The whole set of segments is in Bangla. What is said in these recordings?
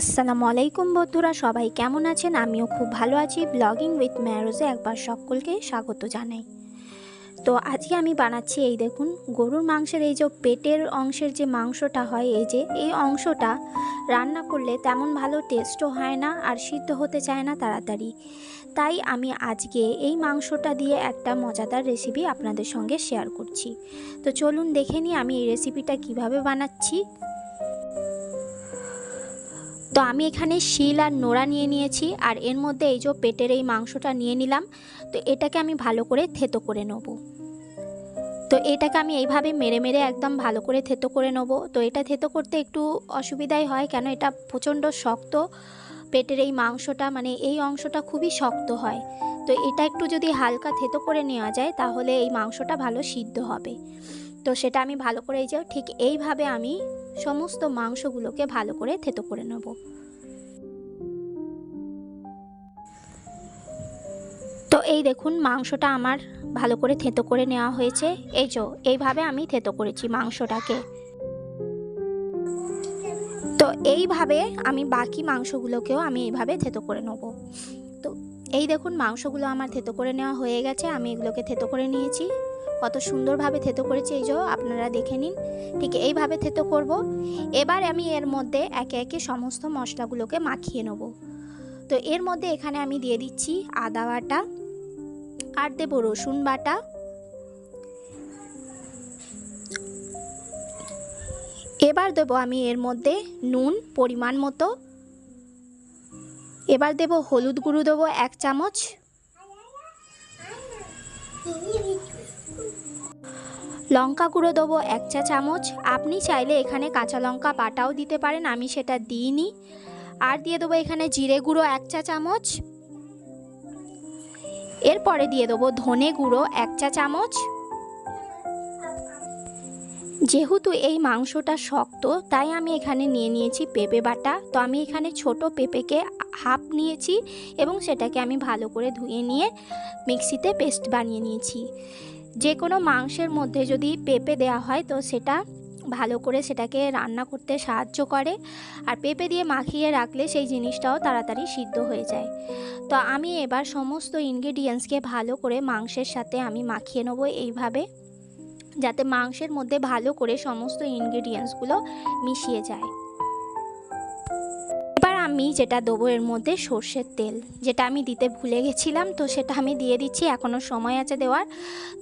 আসসালামু আলাইকুম বন্ধুরা, সবাই কেমন আছেন? আমিও খুব ভালো আছি। ব্লগিং উইথ ম্যারোজে একবার সকলকে স্বাগত জানাই। তো আজকে আমি বানাচ্ছি এই দেখুন, গরুর মাংসের এই যে পেটের অংশের যে মাংসটা হয়, এই যে, এই অংশটা রান্না করলে তেমন ভালো টেস্টও হয় না আর সিদ্ধ হতে চায় না তাড়াতাড়ি। তাই আমি আজকে এই মাংসটা দিয়ে একটা মজাদার রেসিপি আপনাদের সঙ্গে শেয়ার করছি। তো চলুন দেখে নিই আমি এই রেসিপিটা কীভাবে বানাচ্ছি। তো আমি এখানে শিল আর নোড়া নিয়ে নিয়েছি, আর এর মধ্যে এই যে পেটের এই মাংসটা নিয়ে নিলাম, তো এটাকে আমি ভালো করে থেতো করে নেব। তো এটাকে আমি এইভাবে মেরে মেরে একদম ভালো করে থেতো করে নেব। তো এটা থেতো করতে একটু অসুবিধাই হয়, কেন এটা প্রচণ্ড শক্ত। পেটের এই মাংসটা মানে এই অংশটা খুবই শক্ত হয়। তো এটা একটু যদি হালকা থেতো করে নেওয়া যায়, তাহলে এই মাংসটা ভালো সিদ্ধ হবে। তো সেটা আমি ভালো করে এই যে ঠিক এইভাবে আমি সমস্ত মাংসগুলোকে ভালো করে থেতো করে নেব। তো এই দেখুন মাংসটা আমার ভালো করে থেতো করে নেওয়া হয়েছে। এই যে, এইভাবে আমি থেতো করেছি মাংসটাকে। তো এইভাবে আমি বাকি মাংসগুলোকেও আমি এইভাবে থেতো করে নেব। তো এই দেখুন, মাংসগুলো আমার থেতো করে নেওয়া হয়ে গেছে। আমি এগুলোকে থেতো করে নিয়েছি। কত সুন্দরভাবে থেতো করেছি এই যে, আপনারা দেখে নিন। ঠিক এইভাবে থেতো করব। এবার আমি এর মধ্যে একে একে সমস্ত মশলাগুলোকে মাখিয়ে নেব। তো এর মধ্যে এখানে আমি দিয়ে দিচ্ছি আদা বাটা আর দেবো রসুন বাটা। এবার দেবো আমি এর মধ্যে নুন পরিমাণ মতো এবার দেবো হলুদ গুঁড়ো দেবো এক চামচ। লঙ্কা গুঁড়ো দেবো এক চা চামচ। আপনি চাইলে এখানে কাঁচা লঙ্কা বাটাও দিতে পারেন, আমি সেটা দিইনি। আর দিয়ে দেবো এখানে জিরে গুঁড়ো এক চা চামচ। এরপরে দিয়ে দেবো ধনে গুঁড়ো এক চা চামচ। যেহেতু এই মাংসটা শক্ত, তাই আমি এখানে নিয়ে নিয়েছি পেঁপে বাটা। তো আমি এখানে ছোট পেঁপেকে হাফ নিয়েছি এবং সেটাকে আমি ভালো করে ধুয়ে নিয়ে মিক্সিতে পেস্ট বানিয়ে নিয়েছি। যে কোনো মাংসের মধ্যে যদি পেঁপে দেওয়া হয়, তো সেটা ভালো করে সেটাকে রান্না করতে সাহায্য করে। আর পেঁপে দিয়ে মাখিয়ে রাখলে সেই জিনিসটাও তাড়াতাড়ি সিদ্ধ হয়ে যায়। তো আমি এবার সমস্ত ইনগ্রেডিয়েন্টসকে ভালো করে মাংসের সাথে আমি মাখিয়ে নেব এইভাবে, যাতে মাংসের মধ্যে ভালো করে সমস্ত ইনগ্রেডিয়েন্টসগুলো মিশিয়ে যায়। আমি যেটা দেবো এর মধ্যে সর্ষের তেল। যেটা আমি দিতে ভুলে গেছিলাম, তো সেটা আমি দিয়ে দিচ্ছি এখনও সময় আছে দেওয়ার।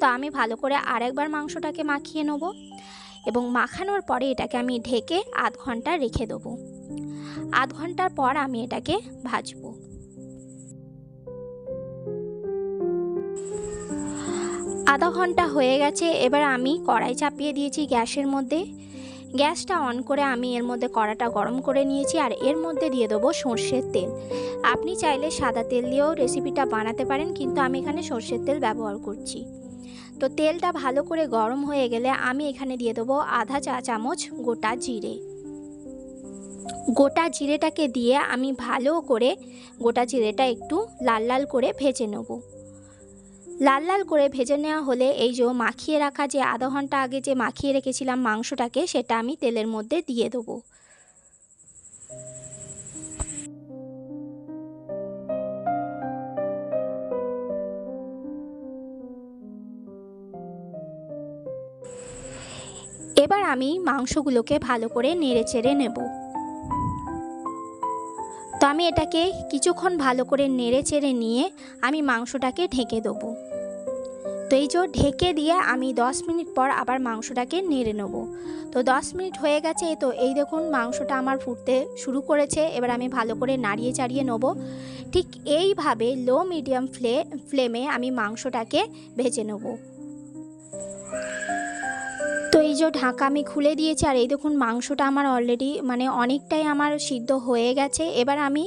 তো আমি ভালো করে আরেকবার মাংসটাকে মাখিয়ে নেব এবং মাখানোর পরে এটাকে আমি ঢেকে আধ ঘণ্টা রেখে দেবো। আধ ঘণ্টার পর আমি এটাকে ভাজবো। আধা ঘণ্টা হয়ে গেছে, এবার আমি কড়াই চাপিয়ে দিয়েছি গ্যাসের মধ্যে। গ্যাসটা অন করে আমি এর মধ্যে কড়াটা গরম করে নিয়েছি আর এর মধ্যে দিয়ে দেবো সর্ষের তেল। আপনি চাইলে সাদা তেল দিয়েও রেসিপিটা বানাতে পারেন, কিন্তু আমি এখানে সর্ষের তেল ব্যবহার করছি। তো তেলটা ভালো করে গরম হয়ে গেলে আমি এখানে দিয়ে দেবো আধা চা চামচ গোটা জিরে। গোটা জিরেটাকে দিয়ে আমি ভালো করে, গোটা জিরেটা একটু লাল লাল করে ভেজে নেব। লাল লাল করে ভেজে নেওয়া হলে এই যে মাখিয়ে রাখা যে আধা ঘণ্টা আগে যে মাখিয়ে রেখেছিলাম মাংসটাকে, সেটা আমি তেলের মধ্যে দিয়ে দেবো। এবার আমি মাংসগুলোকে ভালো করে নেড়ে চেড়ে নেব। আমি এটাকে কিছুক্ষণ ভালো করে নেড়ে চেড়ে নিয়ে আমি মাংসটাকে ঢেকে দেবো। তো এই যে ঢেকে দিয়ে আমি 10 মিনিট পর আবার মাংসটাকে নেড়ে নেব। তো 10 মিনিট হয়ে গেছে তো এই দেখুন মাংসটা আমার ফুটতে শুরু করেছে, এবার আমি ভালো করে নাড়িয়ে চাড়িয়ে নেব। ঠিক এইভাবে লো মিডিয়াম ফ্লে ফ্লেমে আমি মাংসটাকে ভেজে নেব। তো এই যে ঢাকা আমি খুলে দিয়েছি, আর এই দেখুন মাংসটা আমার অলরেডি মানে অনেকটাই আমার সিদ্ধ হয়ে গেছে। এবার আমি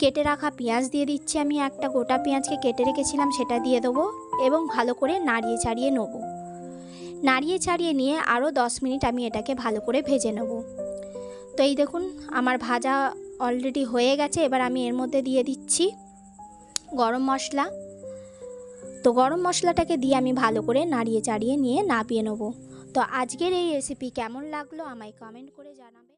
কেটে রাখা পেঁয়াজ দিয়ে দিচ্ছি, আমি একটা গোটা পেঁয়াজকে কেটে রেখেছিলাম, সেটা দিয়ে দেবো এবং ভালো করে নাড়িয়ে চাড়িয়ে নেব। নাড়িয়ে ছাড়িয়ে নিয়ে আরও দশ মিনিট আমি এটাকে ভালো করে ভেজে নেব। তো এই দেখুন আমার ভাজা অলরেডি হয়ে গেছে, এবার আমি এর মধ্যে দিয়ে দিচ্ছি গরম মশলা। তো গরম মশলাটাকে দিয়ে আমি ভালো করে নাড়িয়ে চাড়িয়ে নিয়ে নাপিয়ে নেব। তো আজকের এই রেসিপি কেমন লাগল আমায় কমেন্ট করে জানাবে